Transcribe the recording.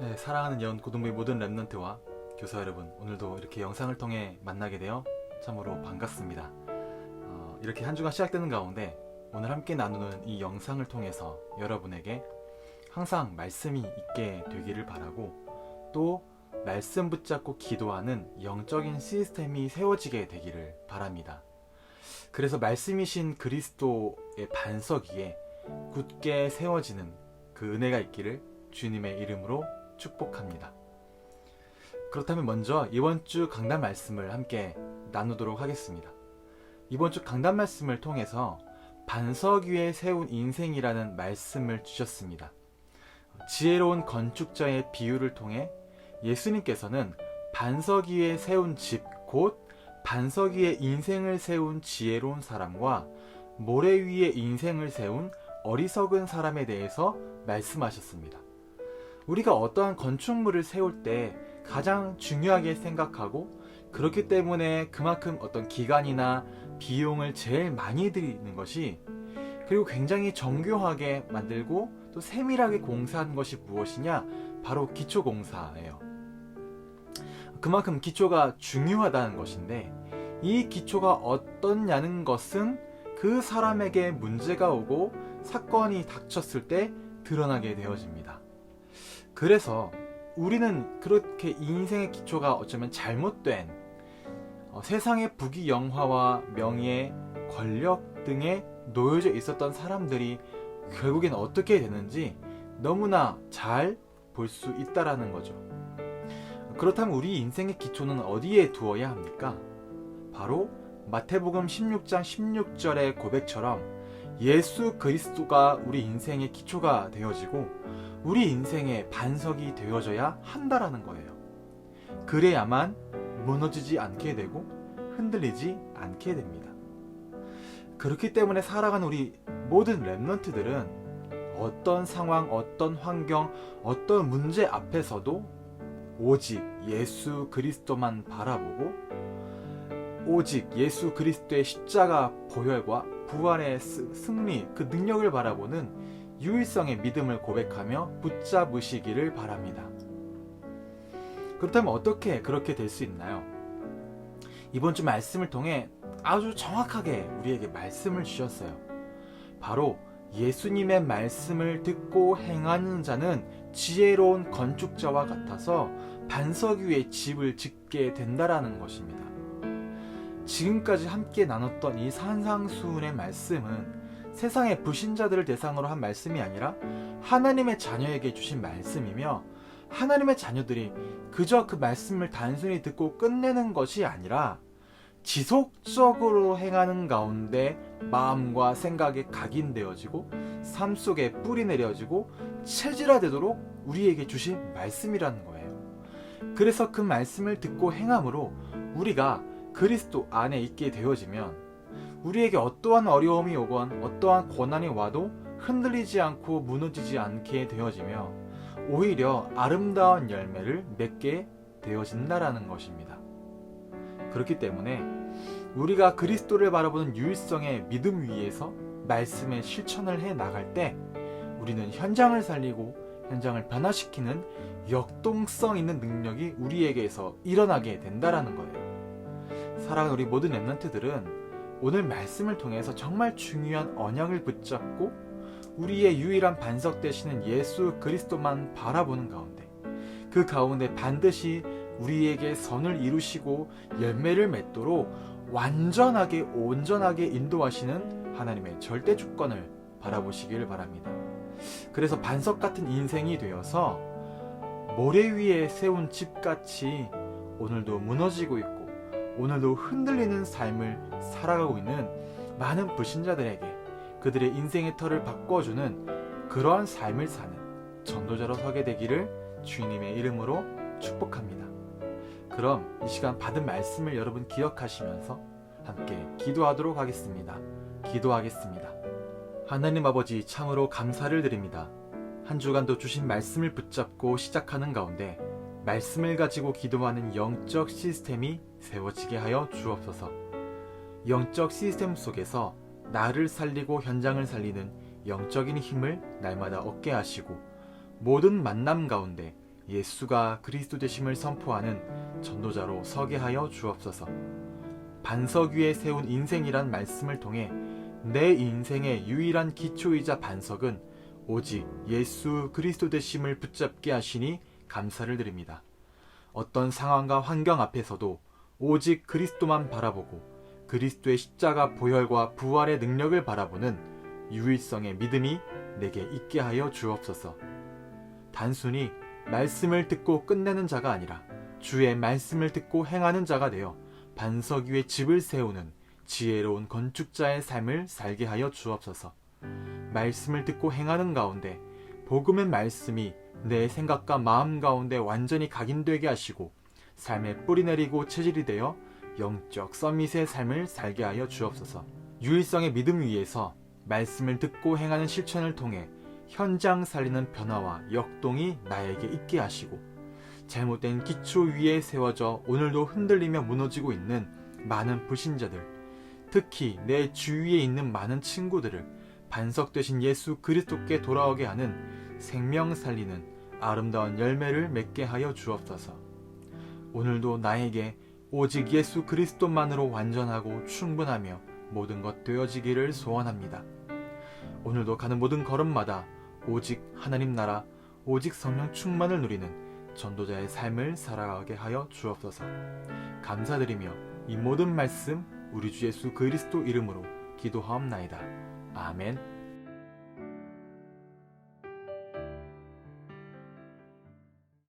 네, 사랑하는 연 고등부의 모든 랩런트와 교사 여러분, 오늘도 이렇게 영상을 통해 만나게 되어 참으로 반갑습니다. 어, 이렇게 한 주가 시작되는 가운데 오늘 함께 나누는 이 영상을 통해서 여러분에게 항상 말씀이 있게 되기를 바라고 또 말씀 붙잡고 기도하는 영적인 시스템이 세워지게 되기를 바랍니다. 그래서 말씀이신 그리스도의 반석 위에 굳게 세워지는 그 은혜가 있기를 주님의 이름으로 축복합니다. 그렇다면 먼저 이번 주 강단 말씀을 함께 나누도록 하겠습니다. 이번 주 강단 말씀을 통해서 반석 위에 세운 인생이라는 말씀을 주셨습니다. 지혜로운 건축자의 비유를 통해 예수님께서는 반석 위에 세운 집, 곧 반석 위에 인생을 세운 지혜로운 사람과 모래 위에 인생을 세운 어리석은 사람에 대해서 말씀하셨습니다. 우리가 어떠한 건축물을 세울 때 가장 중요하게 생각하고 그렇기 때문에 그만큼 어떤 기간이나 비용을 제일 많이 들이는 것이 그리고 굉장히 정교하게 만들고 또 세밀하게 공사한 것이 무엇이냐? 바로 기초 공사예요. 그만큼 기초가 중요하다는 것인데 이 기초가 어떻냐는 것은 그 사람에게 문제가 오고 사건이 닥쳤을 때 드러나게 되어집니다. 그래서 우리는 그렇게 인생의 기초가 어쩌면 잘못된 어, 세상의 부귀영화와 명예, 권력 등에 놓여져 있었던 사람들이 결국엔 어떻게 되는지 너무나 잘 볼 수 있다라는 거죠. 그렇다면 우리 인생의 기초는 어디에 두어야 합니까? 바로 마태복음 16장 16절의 고백처럼 예수 그리스도가 우리 인생의 기초가 되어지고 우리 인생의 반석이 되어져야 한다라는 거예요. 그래야만 무너지지 않게 되고 흔들리지 않게 됩니다. 그렇기 때문에 살아가는 우리 모든 랩런트들은 어떤 상황, 어떤 환경, 어떤 문제 앞에서도 오직 예수 그리스도만 바라보고 오직 예수 그리스도의 십자가 보혈과 부활의 스- 승리, 그 능력을 바라보는 유일성의 믿음을 고백하며 붙잡으시기를 바랍니다. 그렇다면 어떻게 그렇게 될 수 있나요? 이번 주 말씀을 통해 아주 정확하게 우리에게 말씀을 주셨어요. 바로 예수님의 말씀을 듣고 행하는 자는 지혜로운 건축자와 같아서 반석 위에 집을 짓게 된다라는 것입니다. 지금까지 함께 나눴던 이 산상수훈의 말씀은 세상의 불신자들을 대상으로 한 말씀이 아니라 하나님의 자녀에게 주신 말씀이며 하나님의 자녀들이 그저 그 말씀을 단순히 듣고 끝내는 것이 아니라 지속적으로 행하는 가운데 마음과 생각이 각인되어지고 삶 속에 뿌리 내려지고 체질화되도록 우리에게 주신 말씀이라는 거예요. 그래서 그 말씀을 듣고 행함으로 우리가 그리스도 안에 있게 되어지면 우리에게 어떠한 어려움이 오건 어떠한 고난이 와도 흔들리지 않고 무너지지 않게 되어지며 오히려 아름다운 열매를 맺게 되어진다라는 것입니다. 그렇기 때문에 우리가 그리스도를 바라보는 유일성의 믿음 위에서 말씀의 실천을 해 나갈 때 우리는 현장을 살리고 현장을 변화시키는 역동성 있는 능력이 우리에게서 일어나게 된다라는 거예요. 사랑하는 우리 모든 랩런트들은 오늘 말씀을 통해서 정말 중요한 언약을 붙잡고 우리의 유일한 반석 되시는 예수 그리스도만 바라보는 가운데 그 가운데 반드시 우리에게 선을 이루시고 열매를 맺도록 완전하게 온전하게 인도하시는 하나님의 절대 주권을 바라보시길 바랍니다. 그래서 반석 같은 인생이 되어서 모래 위에 세운 집같이 오늘도 무너지고 있고 오늘도 흔들리는 삶을 살아가고 있는 많은 불신자들에게 그들의 인생의 터를 바꿔주는 그러한 삶을 사는 전도자로 서게 되기를 주님의 이름으로 축복합니다. 그럼 이 시간 받은 말씀을 여러분 기억하시면서 함께 기도하도록 하겠습니다. 기도하겠습니다. 하나님 아버지 참으로 감사를 드립니다. 한 주간도 주신 말씀을 붙잡고 시작하는 가운데 말씀을 가지고 기도하는 영적 시스템이 세워지게 하여 주옵소서. 영적 시스템 속에서 나를 살리고 현장을 살리는 영적인 힘을 날마다 얻게 하시고 모든 만남 가운데 예수가 그리스도 되심을 선포하는 전도자로 서게 하여 주옵소서. 반석 위에 세운 인생이란 말씀을 통해 내 인생의 유일한 기초이자 반석은 오직 예수 그리스도 되심을 붙잡게 하시니 감사를 드립니다. 어떤 상황과 환경 앞에서도 오직 그리스도만 바라보고 그리스도의 십자가 보혈과 부활의 능력을 바라보는 유일성의 믿음이 내게 있게 하여 주옵소서. 단순히 말씀을 듣고 끝내는 자가 아니라 주의 말씀을 듣고 행하는 자가 되어 반석 위에 집을 세우는 지혜로운 건축자의 삶을 살게 하여 주옵소서. 말씀을 듣고 행하는 가운데 복음의 말씀이 내 생각과 마음 가운데 완전히 각인되게 하시고 삶에 뿌리 내리고 체질이 되어 영적 서밋의 삶을 살게 하여 주옵소서. 유일성의 믿음 위에서 말씀을 듣고 행하는 실천을 통해 현장 살리는 변화와 역동이 나에게 있게 하시고 잘못된 기초 위에 세워져 오늘도 흔들리며 무너지고 있는 많은 불신자들, 특히 내 주위에 있는 많은 친구들을 반석 되신 예수 그리스도께 돌아오게 하는 생명 살리는 아름다운 열매를 맺게 하여 주옵소서. 오늘도 나에게 오직 예수 그리스도만으로 완전하고 충분하며 모든 것 되어지기를 소원합니다. 오늘도 가는 모든 걸음마다 오직 하나님 나라, 오직 성령 충만을 누리는 전도자의 삶을 살아가게 하여 주옵소서. 감사드리며 이 모든 말씀 우리 주 예수 그리스도 이름으로 기도하옵나이다. 아멘.